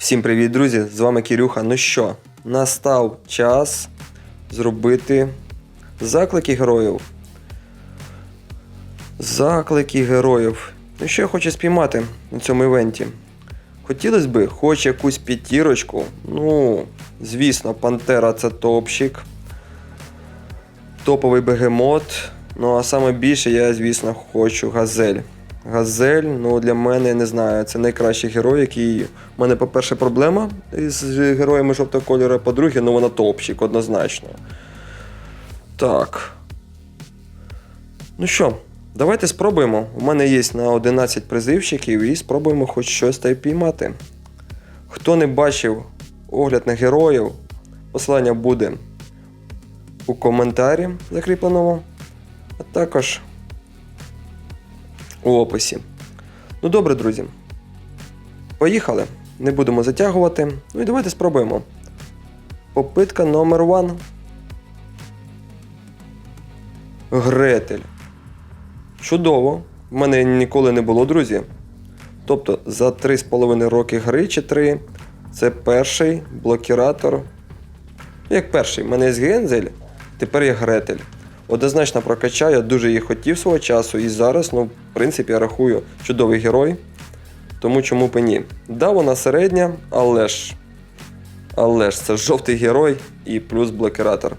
Всім привіт, друзі! З вами Кірюха. Ну що, настав час зробити заклики героїв. Заклики героїв. Ну що я хочу спіймати на цьому івенті? Хотілося б хоч якусь п'ятірочку. Ну, звісно, Пантера це топчик. Топовий бегемот. Ну а саме більше я, звісно, хочу газель. Газель, ну для мене я не знаю, це найкращий герой, який. У мене, по-перше, проблема з героями жовтого кольору, по-друге, ну вона топчик, однозначно. Так. Ну що, давайте спробуємо. У мене є на 11 призивщиків і спробуємо хоч щось та й піймати. Хто не бачив огляд на героїв, посилання буде у коментарі закріпленому, а також у описі. Ну добре, друзі. Поїхали. Не будемо затягувати. Ну і давайте спробуємо. Попитка номер 1 Гретель. Чудово. В мене ніколи не було, друзі. Тобто за 3,5 роки гри чи 3 це перший блокіратор. Як перший, в мене є Гензель, тепер є Гретель. Однозначно прокачаю, я дуже її хотів свого часу і зараз, ну, в принципі, я рахую чудовий герой. Тому чому б і ні. Да, вона середня, але ж. Але ж це жовтий герой і плюс блокіратор.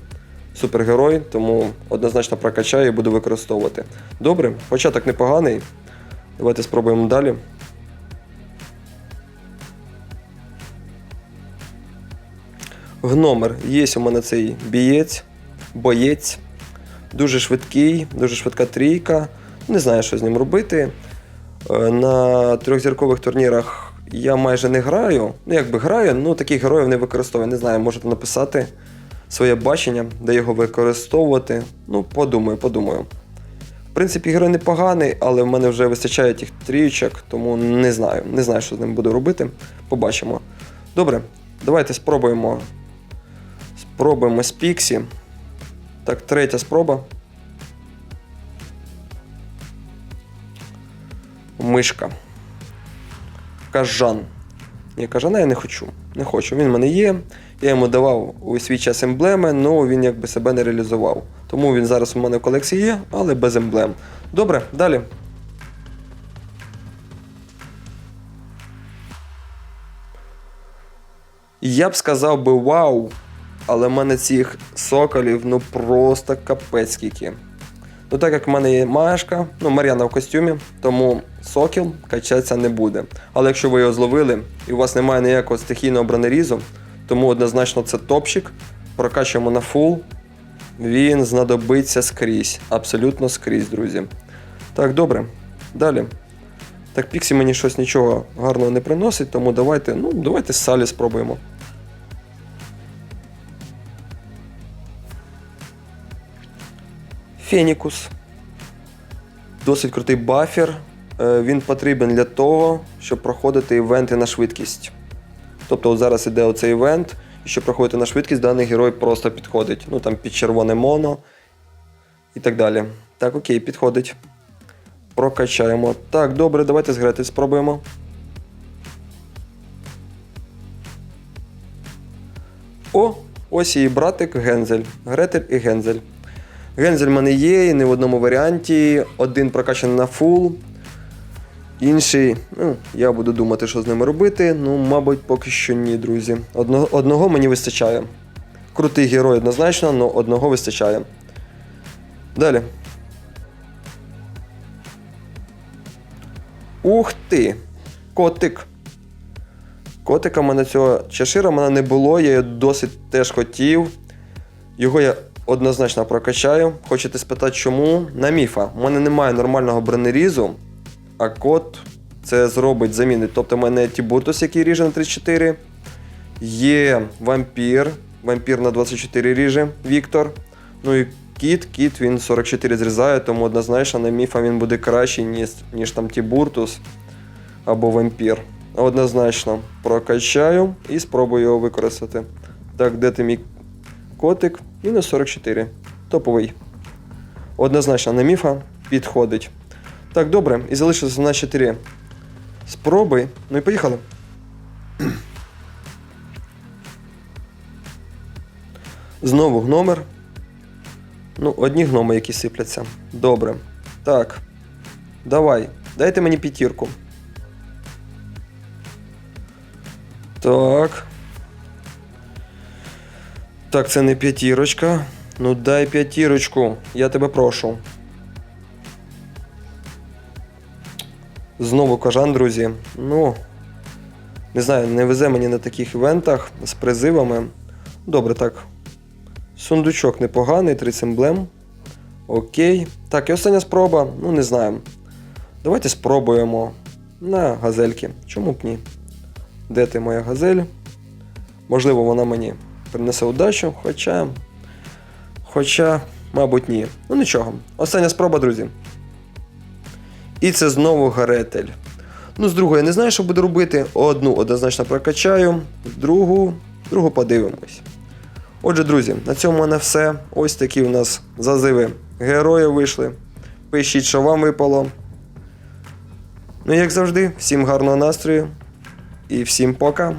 Супергерой, тому однозначно прокачаю і буду використовувати. Добре, початок непоганий. Давайте спробуємо далі. Гномер. Є у мене цей бієць, боєць. Дуже швидкий, дуже швидка трійка. Не знаю, що з ним робити. Е, На трьохзіркових турнірах я майже не граю. Ну, якби граю, ну таких героїв не використовую. Не знаю, можете написати своє бачення, де його використовувати. Ну, подумаю, подумаю. В принципі, герой непоганий, але в мене вже вистачає тих трійочок, тому не знаю. Не знаю, що з ним буду робити. Побачимо. Добре, давайте спробуємо. Спробуємо з Піксі. Так, третя спроба. Мишка. Кажан. Ні, кажана я не хочу. Не хочу. Він в мене є. Я йому давав у свій час емблеми, але він якби себе не реалізував. Тому він зараз у мене в колекції є, але без емблем. Добре, далі. Я б сказав би вау, але в мене цих соколів ну просто капець скільки. Ну так як в мене є Машка, ну Мар'яна в костюмі, тому сокіл качатися не буде. Але якщо ви його зловили і у вас немає ніякого стихійного бронерізу, тому однозначно це топчик. Прокачуємо на фул. Він знадобиться скрізь. Абсолютно скрізь, друзі. Так, добре. Далі. Так, Піксі мені щось нічого гарного не приносить, тому давайте, ну, давайте Салі спробуємо. Фенікус. Досить крутий бафер. Е, Він потрібен для того, щоб проходити івенти на швидкість. Тобто зараз іде оцей івент, і щоб проходити на швидкість, даний герой просто підходить. Ну там під червоне моно і так далі. Так, окей, підходить. Прокачаємо. Так, добре, давайте з Гретель спробуємо. О, ось її братик Гензель. Гретель і Гензель. Гензель в мене є, і не в одному варіанті. Один прокачаний на фул. Інший, ну, я буду думати, що з ними робити. Ну, мабуть, поки що ні, друзі. Одного, одного мені вистачає. Крутий герой однозначно, але одного вистачає. Далі. Ух ти! Котик. Котика в мене цього чашира в мене не було, я його досить теж хотів. Його я однозначно прокачаю. Хочете спитати, чому? На міфа. У мене немає нормального бронерізу, а кот це зробить замінить. Тобто в мене Тібуртус, який ріже на 34. Є вампір. Вампір на 24 ріже Віктор. Ну і кіт, кіт він 44 зрізає, тому однозначно на міфа він буде кращий, ніж, ніж там Тібуртус або вампір. Однозначно прокачаю і спробую його використати. Так, де ти мій котик? мінус 44. Топовий. Однозначно на міфа підходить. Так, добре, і залишилося на 4 спроби. Ну і поїхали. Знову гномер. Ну, одні гноми, які сипляться. Добре. Так. Давай. Дайте мені п'ятірку. Так. Так, це не п'ятірочка. Ну дай п'ятірочку, я тебе прошу. Знову кажан, друзі. Ну, не знаю, не везе мені на таких івентах з призивами. Добре, так. Сундучок непоганий, 30 емблем. Окей. Так, і остання спроба. Ну, не знаю. Давайте спробуємо на газельки. Чому б ні? Де ти моя газель? Можливо, вона мені принесе удачу, хоча. Хоча, мабуть, ні. Ну нічого. Остання спроба, друзі. І це знову гаретель. Ну, з другої я не знаю, що буду робити. Одну однозначно прокачаю, другу, другу подивимось. Отже, друзі, на цьому в мене все. Ось такі у нас зазиви героїв вийшли. Пишіть, що вам випало. Ну, як завжди, всім гарного настрою і всім пока.